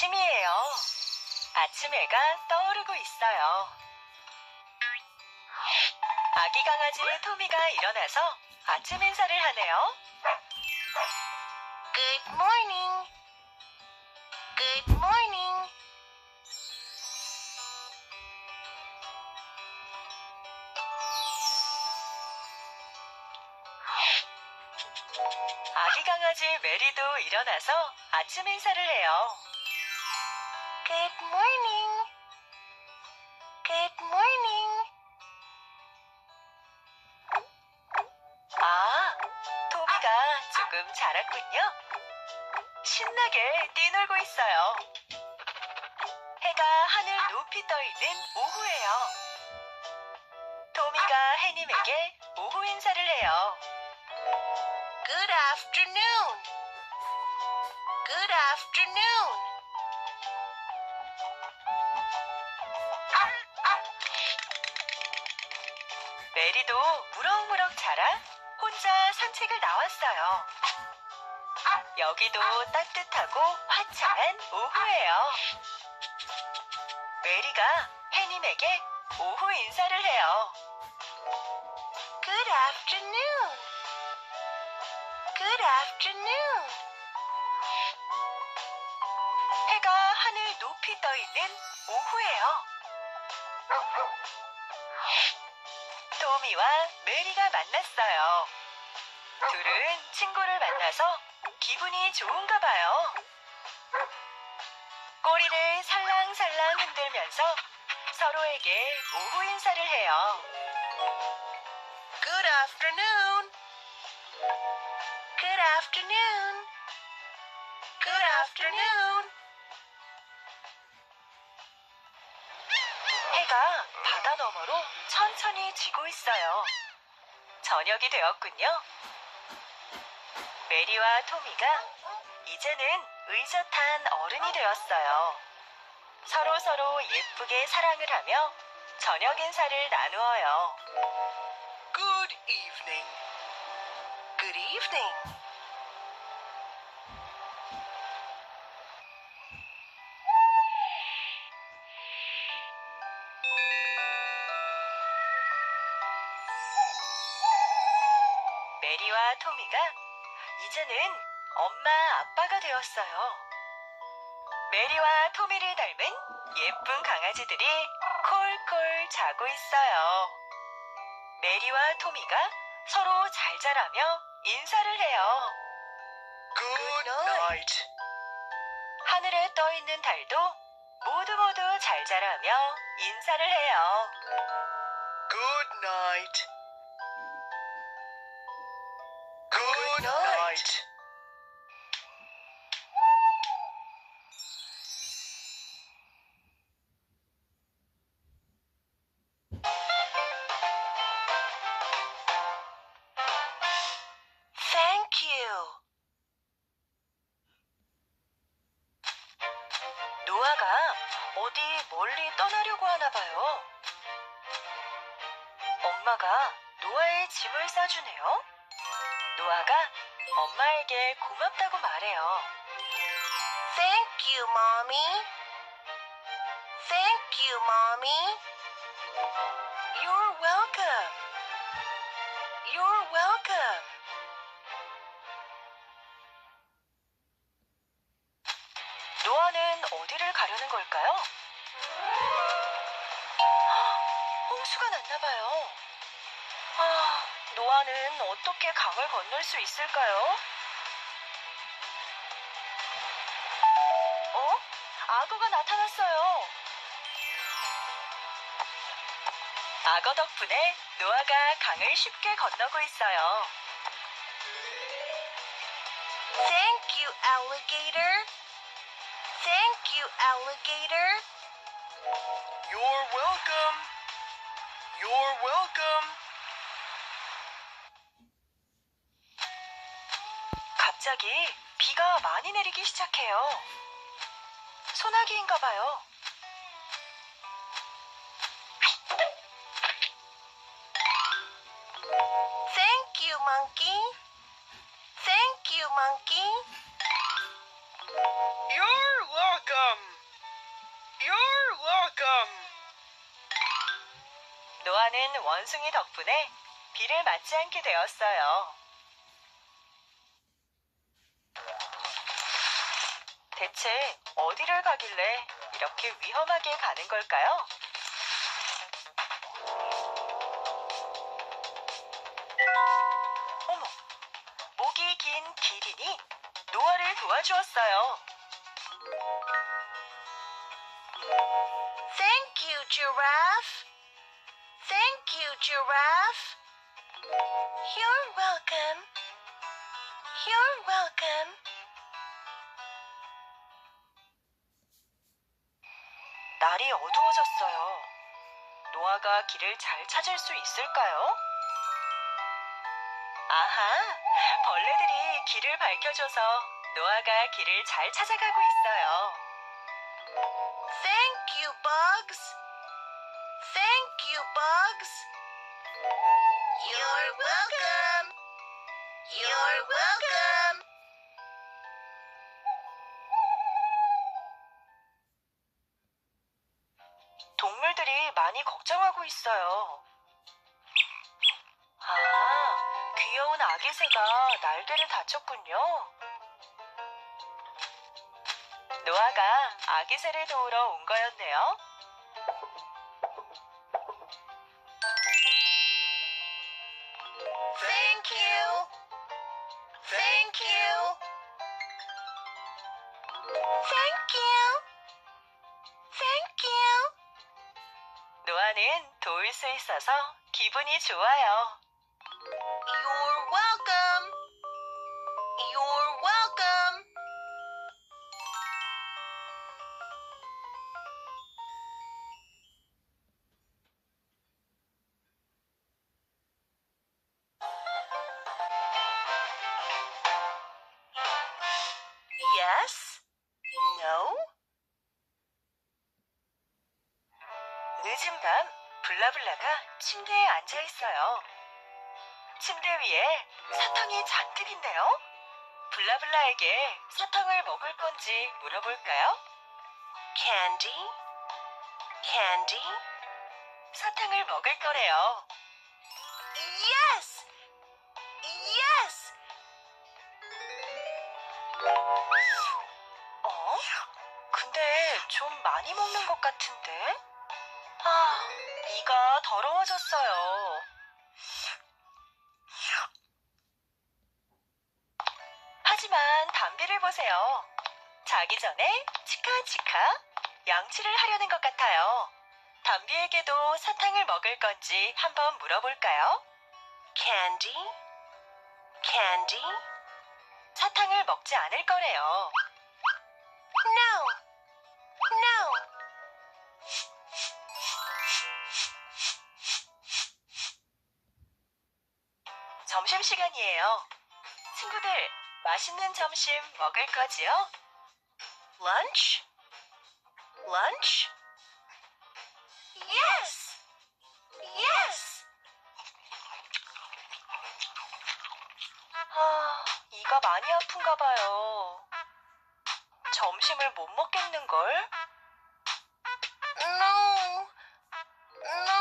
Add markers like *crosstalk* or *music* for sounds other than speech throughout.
아침이에요. 아침 해가 떠오르고 있어요. 아기 강아지 토미가 일어나서 아침 인사를 하네요. Good morning. Good morning. 아기 강아지 메리도 일어나서 아침 인사를 해요. Good morning. Good morning. 아, 토미가 조금 자랐군요. 신나게 뛰놀고 있어요. 해가 하늘 높이 떠 있는 오후예요. 토미가 해님에게 오후 인사를 해요. Good afternoon. Good afternoon. 자라 혼자 산책을 나왔어요. 여기도 따뜻하고 화창한 오후예요. 메리가 해님에게 오후 인사를 해요. Good afternoon. Good afternoon. 해가 하늘 높이 떠 있는 오후예요. 토미와 메리가 만났어요. 둘은 친구를 만나서 기분이 좋은가 봐요. 꼬리를 살랑살랑 흔들면서 서로에게 오후 인사를 해요. Good afternoon. Good afternoon. Good afternoon. 해가 바다 너머로 천천히 지고 있어요. 저녁이 되었군요. 메리와 토미가 이제는 의젓한 어른이 되었어요. 서로 서로 예쁘게 사랑을 하며 저녁 인사를 나누어요. Good evening. Good evening. 메리와 토미가 이제는 엄마 아빠가 되었어요. 메리와 토미를 닮은 예쁜 강아지들이 콜콜 자고 있어요. 메리와 토미가 서로 잘 자라며 인사를 해요. Good night. 하늘에 떠 있는 달도 모두 모두 잘 자라며 인사를 해요. Good night. Night. Thank you. 노아가 어디 멀리 떠나려고 하나 봐요. 엄마가 노아의 짐을 싸주네요. 노아가 엄마에게 고맙다고 말해요. Thank you, Mommy. Thank you, Mommy. You're welcome. You're welcome. 노아는 어디를 가려는 걸까요? 홍수가 났나 봐요. 아, 노아는 어떻게 강을 건널 수 있을까요? 어? 악어가 나타났어요. 악어 덕분에 노아가 강을 쉽게 건너고 있어요. Thank you, alligator. Thank you, alligator. You're welcome. You're welcome. 비가 많이 내리기 시작해요. 소나기인가 봐요. 땡큐 몽키. 땡큐 몽키. You're welcome. You're welcome. 노아는 원숭이 덕분에 비를 맞지 않게 되었어요. 대체 어디를 가길래 이렇게 위험하게 가는 걸까요? 어머, 목이 긴 기린이 노아를 도와주었어요. Thank you, giraffe. Thank you, giraffe. You're welcome. You're welcome. 노아가 길을 잘 찾을 수 있을까요? 아하, 벌레들이 길을 밝혀줘서 노아가 길을 잘 찾아가고 있어요. Thank you, bugs. Thank you, bugs. You're welcome. You're welcome. 걱정하고 있어요. 아, 귀여운 아기 새가 날개를 다쳤군요. 노아가 아기 새를 도우러 온 거였네요. Thank you. Thank you. Thank you. 도울 수 있어서 기분이 좋아요. 위에 사탕이 잔뜩 있네요. 블라블라에게 사탕을 먹을 건지 물어볼까요? Candy? Candy? 사탕을 먹을 거래요. Yes! Yes! 어? 근데 좀 많이 먹는 것 같은데? 아, 이가 더러워졌어요. 보세요. 자기 전에 치카치카 양치를 하려는 것 같아요. 담비에게도 사탕을 먹을 건지 한번 물어볼까요? Candy? Candy? 사탕을 먹지 않을 거래요. No! No! 점심시간이에요. 친구들, 맛있는 점심 먹을 거지요? Lunch? Lunch? Yes! Yes! 아, 이가 많이 아픈가 봐요. 점심을 못 먹겠는걸? No! No!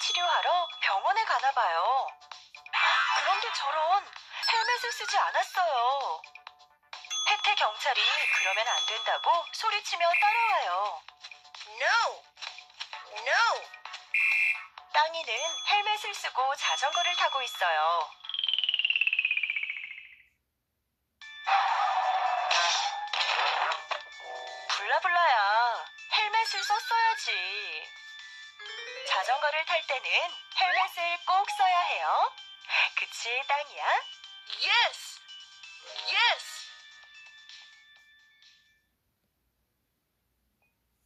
치료하러 병원에 가나 봐요. 그런데 저런 헬멧을 쓰지 않았어요. 혜태 경찰이 그러면 안 된다고 소리치며 따라와요. No! No! 땅이는 헬멧을 쓰고 자전거를 타고 있어요. 블라블라야, 헬멧을 썼어야지. 자전거를 탈 때는 헬멧을 꼭 써야 해요. 그치, 땅이야? Yes! Yes!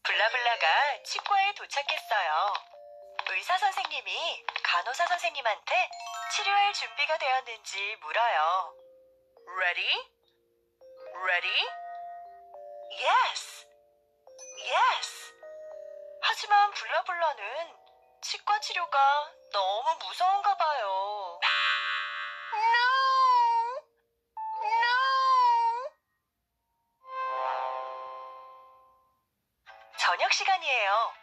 블라블라가 치과에 도착했어요. 의사 선생님이 간호사 선생님한테 치료할 준비가 되었는지 물어요. Ready? Ready? Yes. Yes. 하지만 블라블라는 치과 치료가 너무 무서운가 봐요. No! No! 저녁 시간이에요.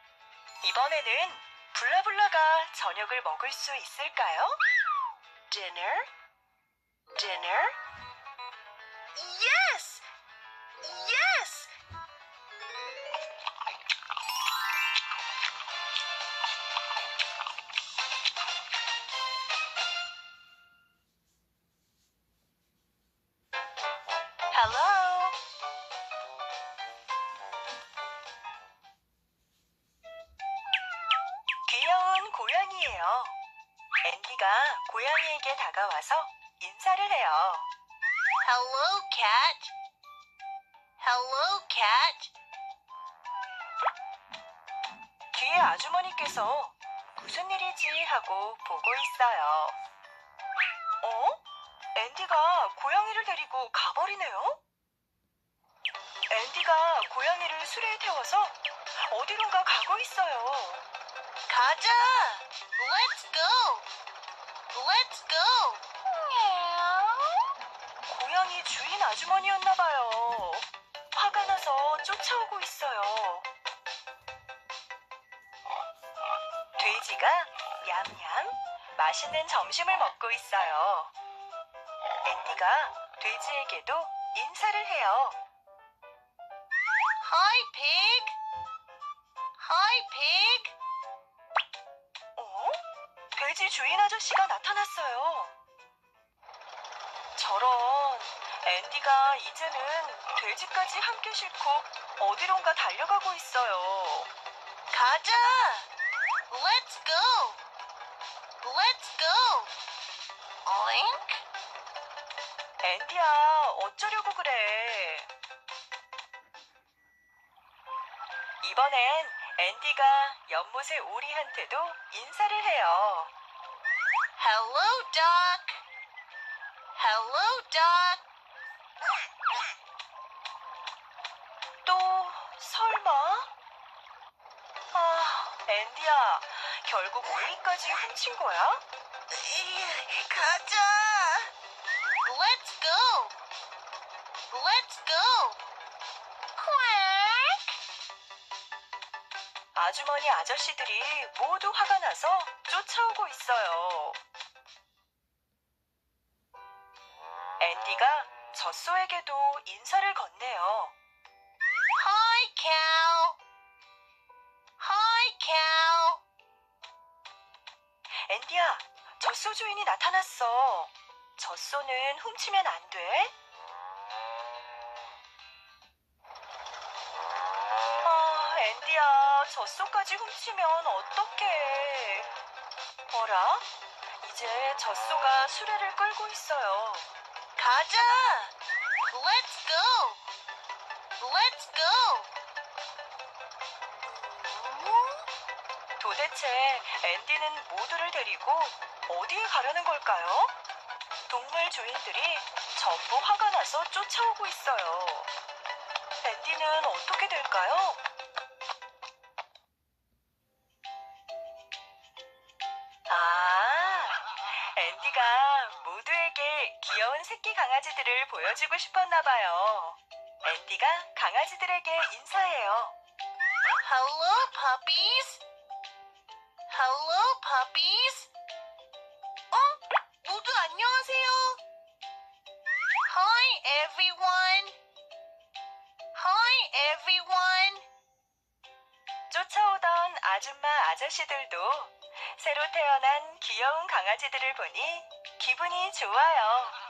이번에는 블라블라가 저녁을 먹을 수 있을까요? Dinner? Dinner? Yes! Yes! 하고 보고 있어요. 어? 앤디가 고양이를 데리고 가버리네요? 앤디가 고양이를 수레에 태워서 어디론가 가고 있어요. 가자! Let's go! Let's go! 고양이 주인 아주머니였나봐요. 화가 나서 쫓아오고 있어요. 맛있는 점심을 먹고 있어요. 앤디가 돼지에게도 인사를 해요. Hi, pig! Hi, pig! 어? 돼지 주인 아저씨가 나타났어요. 저런, 앤디가 이제는 돼지까지 함께 싣고 어디론가 달려가고 있어요. 가자! Let's go! Let's go! Oink! 앤디야, 어쩌려고 그래? 이번엔 앤디가 연못의 오리한테도 인사를 해요. Hello, duck! Hello, duck! 또 설마? 아, 앤디야, 결국 오리까지 훔친 거야? 가자! Let's go! Let's go! Quack! 아주머니 아저씨들이 모두 화가 나서 쫓아오고 있어요. 앤디가 젖소에게도 인사를 건네요. Hi, cow! Hi, cow! 앤디야, 젖소 주인이 나타났어. 젖소는 훔치면 안 돼. 아, 앤디야, 젖소까지 훔치면 어떡해. 어라? 이제 젖소가 수레를 끌고 있어요. 가자! Let's go! Let's go! 도대체 앤디는 모두를 데리고 어디에 가려는 걸까요? 동물 주인들이 전부 화가 나서 쫓아오고 있어요. 앤디는 어떻게 될까요? 아, 앤디가 모두에게 귀여운 새끼 강아지들을 보여주고 싶었나 봐요. 앤디가 강아지들에게 인사해요. Hello, puppies! Hello, puppies! 어? 모두 안녕하세요! Hi, everyone! Hi, everyone! 쫓아오던 아줌마 아저씨들도 새로 태어난 귀여운 강아지들을 보니 기분이 좋아요.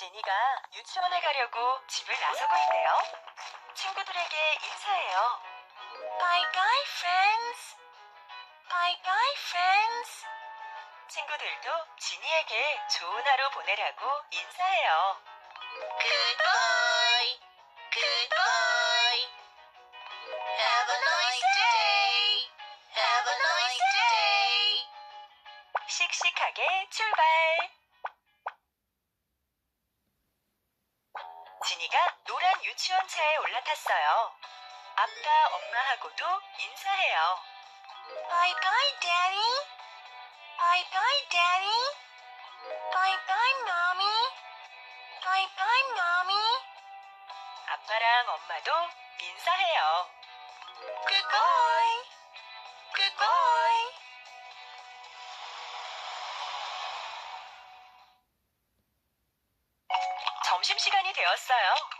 지니가 유치원에 가려고 집을 나서고 있네요. 친구들에게 인사해요. Bye bye, friends! Bye bye, friends! 친구들도 지니에게 좋은 하루 보내라고 인사해요. Goodbye! Goodbye! Have a nice day! Have a nice day! 씩씩하게 출발! 노란 유치원 차에 올라탔어요. 아빠, 엄마하고도 인사해요. Bye bye, Daddy. Bye bye, Daddy. Bye bye, Mommy. Bye bye, Mommy. 아빠랑 엄마도 인사해요. Goodbye. Goodbye. 점심시간이 되었어요.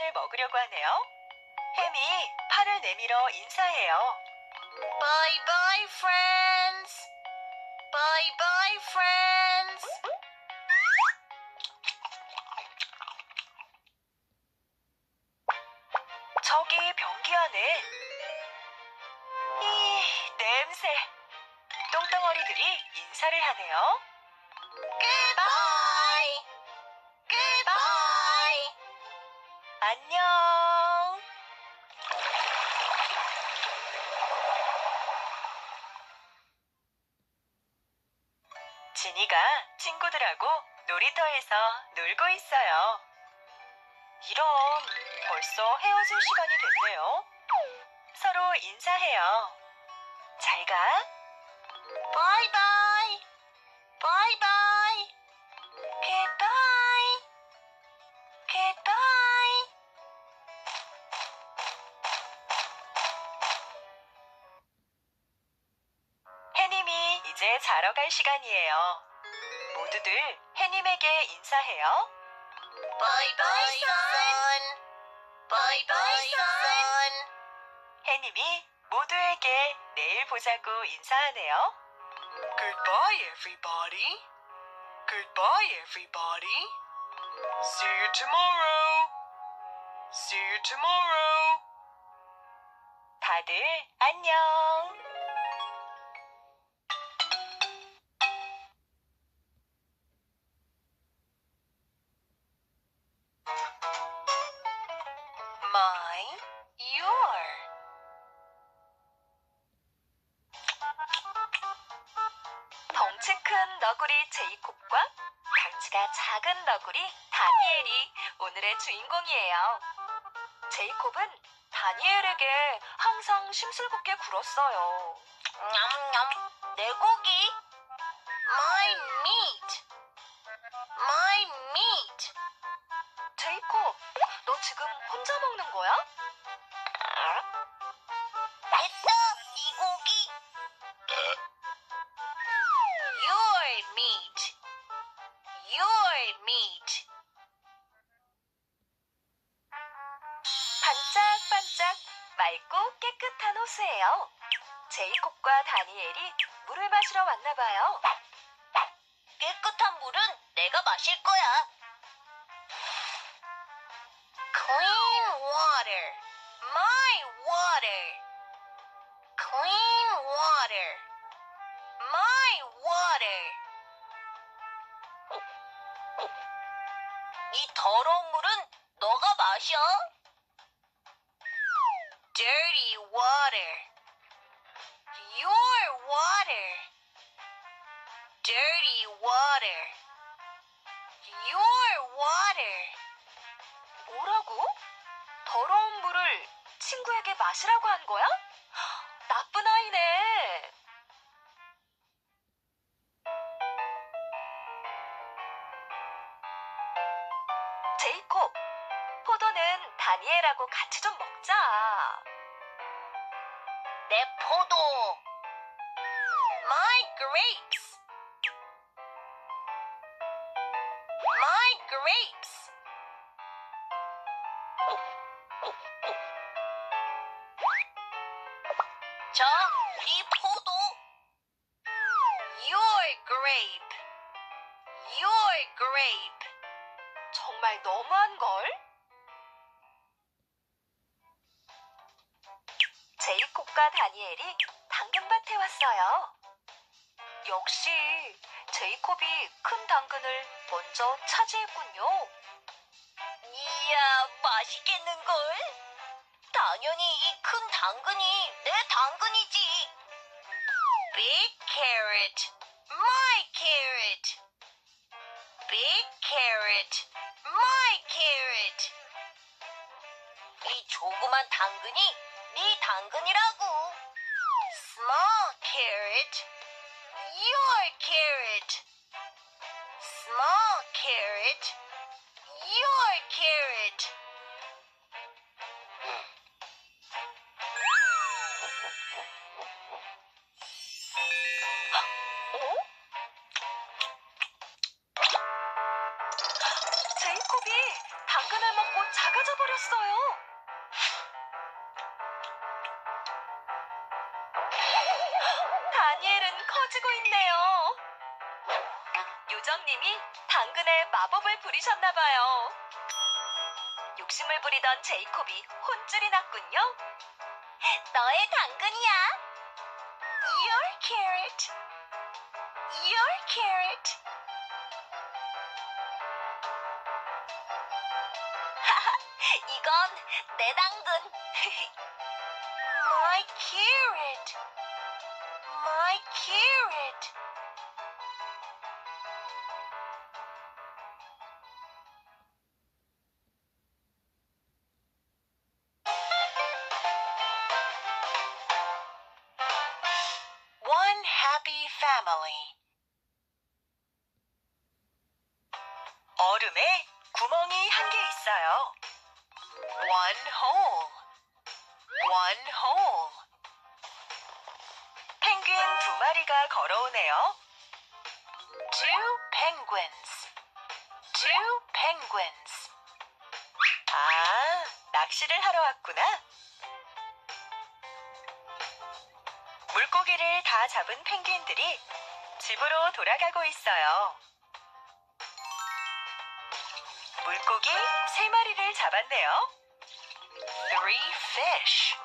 반찬을 먹으려고 하네요. 햄이 팔을 내밀어 인사해요. Bye bye, friends. Bye bye, friends. 저기 변기 안에 이 냄새 똥덩어리들이 인사를 하네요. 지니가 친구들하고 놀이터에서 놀고 있어요. 이런 벌써 헤어질 시간이 됐네요. 서로 인사해요. 잘 가. Bye bye. Goodbye. Goodbye. 자러 갈 시간이에요. 모두들 해님에게 인사해요. Bye bye, son. Bye bye, son. 해님이 모두에게 내일 보자고 인사하네요. Goodbye, everybody. Goodbye, everybody. See you tomorrow. See you tomorrow. 다들 안녕. 굴었어요. 다니엘이 물을 마시러 왔나 봐요. 깨끗한 물은 내가 마실 거야. Clean water. My 더러운 물을 친구에게 마시라고 한 거야? 나쁜 아이네. 제이콥, 포도는 다니엘하고 같이 좀 먹자. 내 포도. My grapes. 왔어요. 역시 제이콥이 큰 당근을 먼저 차지했군요. 이야, 맛있겠는걸? 당연히 이 큰 당근이 내 당근이지. Big carrot, my carrot. Big carrot, my carrot. 이 조그만 당근이 네 당근이라고. Small carrot, your carrot. Small carrot, your carrot. *gasps* 어? 제이콥이 당근을 먹고 작아져 버렸어요. 요정님이 당근에 마법을 부리셨나봐요. 욕심을 부리던 제이콥이 혼쭐이 났군요. 너의 당근이야. Your carrot. Your carrot. *laughs* 이건 내 당근. *laughs* My carrot. My carrot. Happy family. 얼음에 구멍이 한 개 있어요. One hole. One hole. 펭귄 두 마리가 걸어오네요. Two penguins. Two penguins. 아, 낚시를 하러 왔구나. 물고기를 다 잡은 펭귄들이 집으로 돌아가고 있어요. 물고기 세 마리를 잡았네요. Three fish.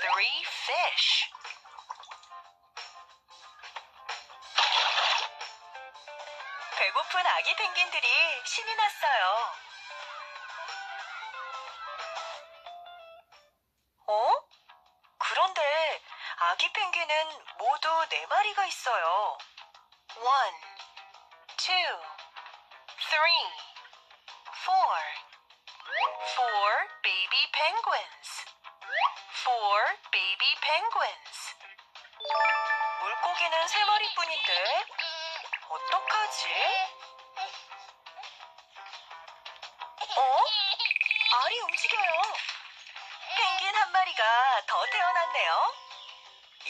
Three fish. 배고픈 아기 펭귄들이 신이 났어요. 어? 그런데 아기 펭귄은 모두 네 마리가 있어요. One, two, three, four. Four baby penguins. Four baby penguins. 물고기는 세 마리뿐인데 어떡하지? 어? 알이 움직여요. 펭귄 한 마리가 더 태어났네요.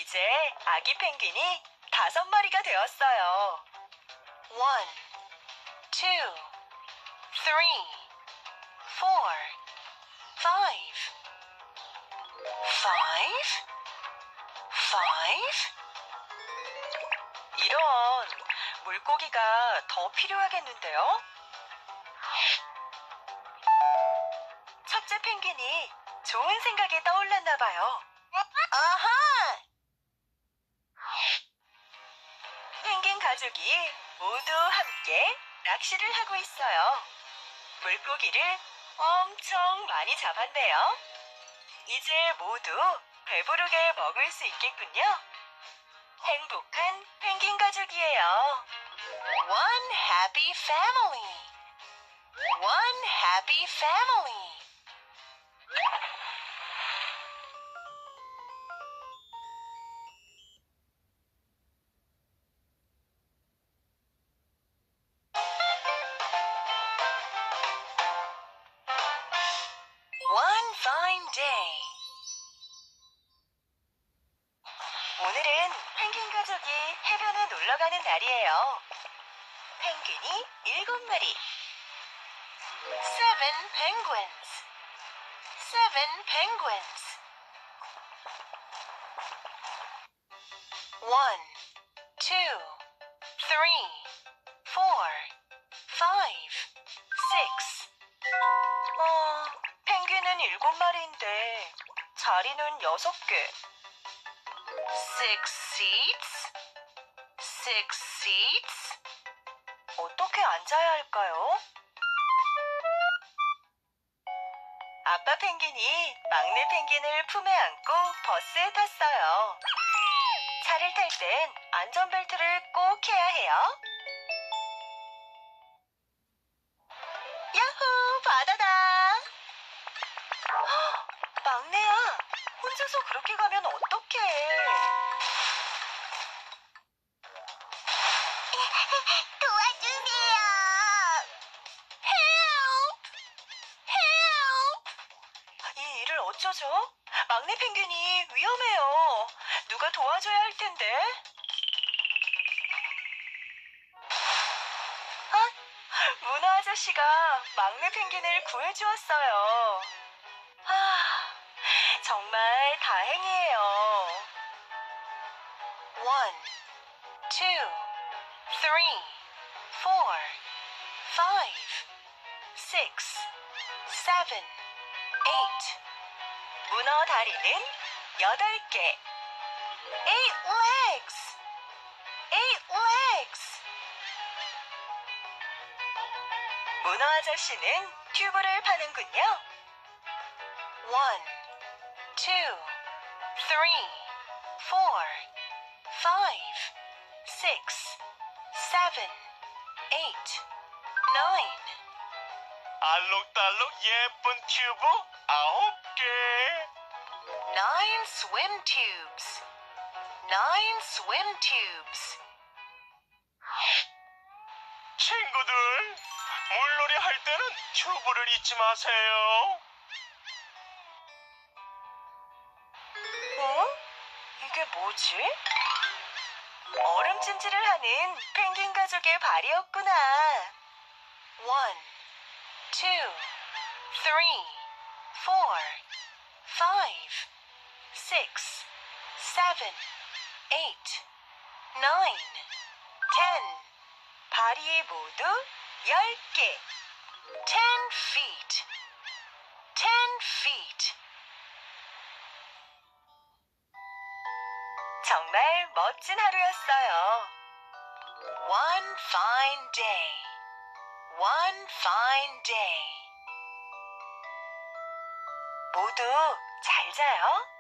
이제 아기 펭귄이 다섯 마리가 되었어요. One, two, three, four, five. Five? Five? 이런 물고기가 더 필요하겠는데요? 첫째 펭귄이 좋은 생각이 떠올랐나 봐요. 아하! 가족이 모두 함께 낚시를 하고 있어요. 물고기를 엄청 많이 잡았네요. 이제 모두 배부르게 먹을 수 있겠군요. 행복한 펭귄 가족이에요. One happy family. One happy family. 날이에요. 펭귄이 일곱 마리. Seven penguins. Seven penguins. One, two, three, four, five, six. 어, 펭귄은 일곱 마리인데 자리는 여섯 개. Six seats? Six seats? 어떻게 앉아야 할까요? 아빠 펭귄이 막내 펭귄을 품에 안고 버스에 탔어요. 차를 탈 땐 안전벨트를 꼭 해야 해요. 야호, 바다다. 헉, *gasps* 막내야, 혼자서 그렇게 가면 어떡해. 막내 펭귄이 위험해요. 누가 도와줘야 할 텐데. 아, 문어 아저씨가 막내 펭귄을 구해주었어요. 아, 정말 다행이에요. One, two, three, four, five, six, seven, eight. 문어 다리는 여덟 개. Eight legs. Eight legs. 문어 아저씨는 튜브를 파는군요. One, two, three, four, five, six, seven, eight, nine. 알록달록 예쁜 튜브 아홉 개. Nine swim tubes. Nine swim tubes. 친구들, 물놀이 할 때는 튜브를 잊지 마세요. 어? 이게 뭐지? 얼음 찜질을 하는 펭귄 가족의 발이었구나. One, two, three, four, five, six, seven, eight, nine, ten. 발이 모두 열 개. Ten feet. Ten feet. 정말 멋진 하루였어요. One fine day. One fine day. 모두 잘 자요.